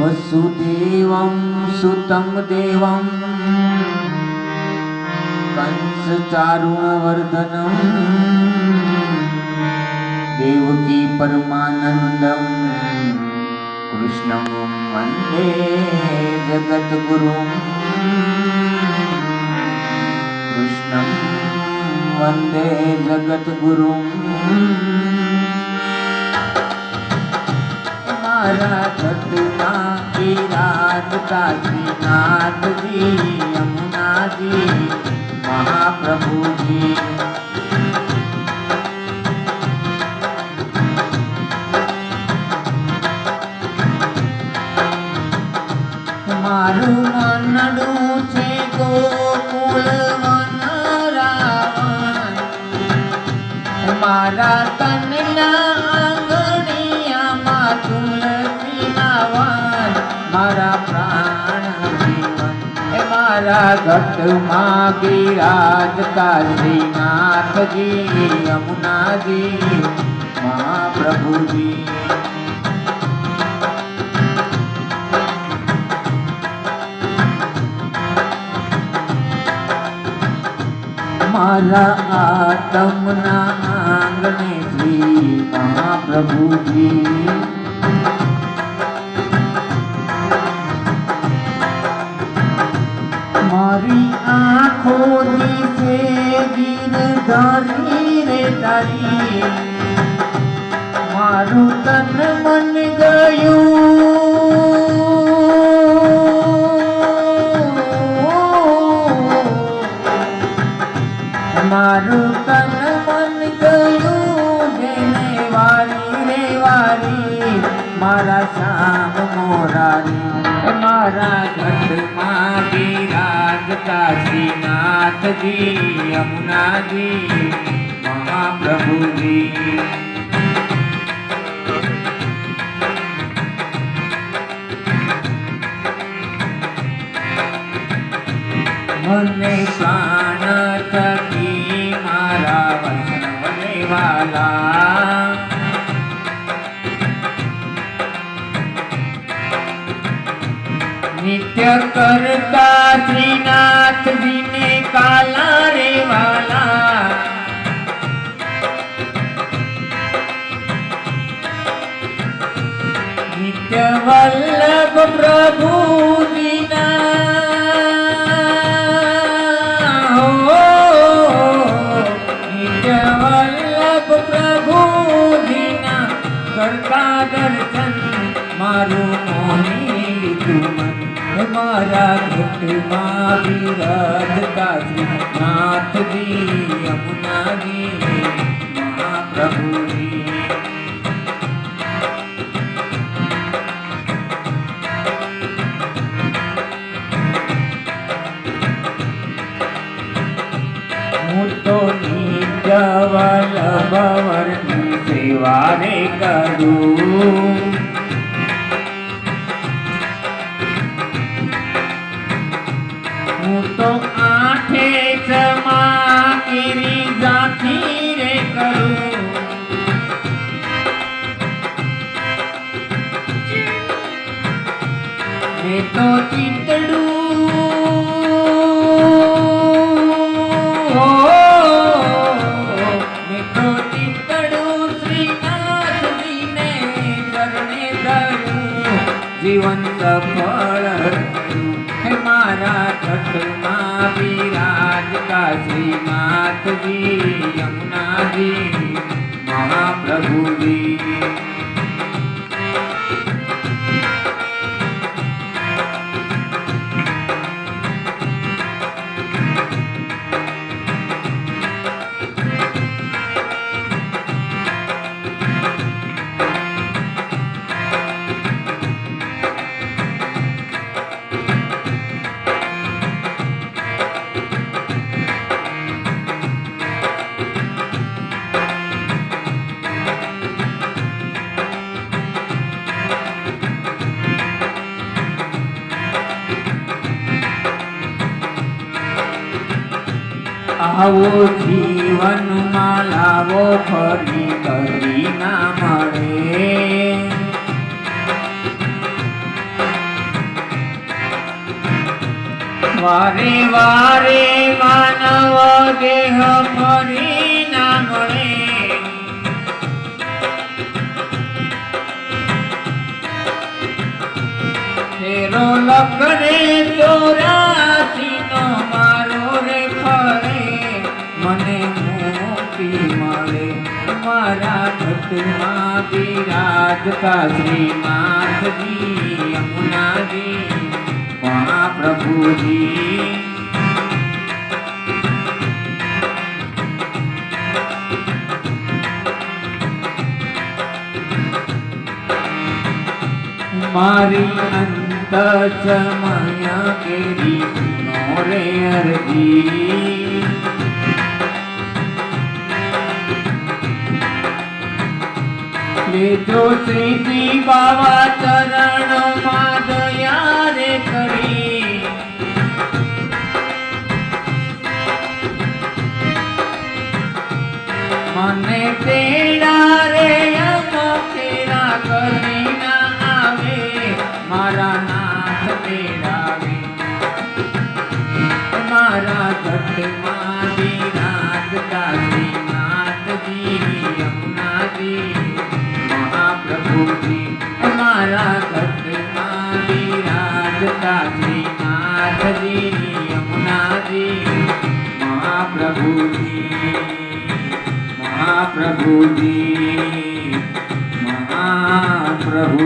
વસુદેવં સુતમ દેવં કંસચારુણવર્ધનમ દેવકી પરમાનંદમ કૃષ્ણમ વંદે જગદગુરુમ કૃષ્ણમ વંદે જગદગુરુમ મારા શ્રીનાથજી યમુનાજી મહાપ્રભુજી. મારું મનડું છે ગોકુળ વનરાવણ. મારા તનના ઘટમાં બિરાજતા શ્રીનાથજી યમુનાજી મહાપ્રભુજી. મારા આતમના આંગણે શ્રી મહાપ્રભુજી. ગીરધારી રે તારી. મારું તન મન ગયું. મારું તન મન ગયું જેને વારી રે વારી. મારા શામ મોરારી, મારા ઘટમાં શ્રીનાથજી યમુનાજી મહાપ્રભુજી. મને પ્રાણ નિત્ય કરતા શ્રીનાથજીને કાલા રે વાલા. નિત્ય વલ્લભ પ્રભુજીના. હો નિત્ય વલ્લભ પ્રભુજીના. કરતા દર્શન મારું મોહી લીધું. મારા ઘટમાં વિરાજતા શ્રીનાથજી યમુનાજી મહાપ્રભુજી. હું તો નિત્ય વલ્લભવરની સેવા રે કરું. હું તો આઠે જમાકીરી જાથી રે કરું મેં તો ચિતડું મેં તો જીવન સફળ. હે મારા ઘટમાં વિરાજતા શ્રીનાથજી યમુનાજી મહાપ્રભુજી આવો જીવનમાં લાવો ફરી કરી ના મળે. વારે વારે માનવ દેહ ફરી ના મળે. ફેરો લગરે ચોરા મારા ઘટમાં બિરાજતા શ્રીનાથજી યમુનાજી મહાપ્રભુજી મારી અંત સમય કેરી નો રે અરજી લેજો શ્રીજી બાવા ચરણમાં દયા રે કરી. મને તેડા રે તેરા કરી ના આવે, મારા નાથ તેડાવે. મારા ઘટમાં શ્રીનાથજી યમુનાજી મહાપ્રભુજી મહાપ્રભુજી મહાપ્રભુજી.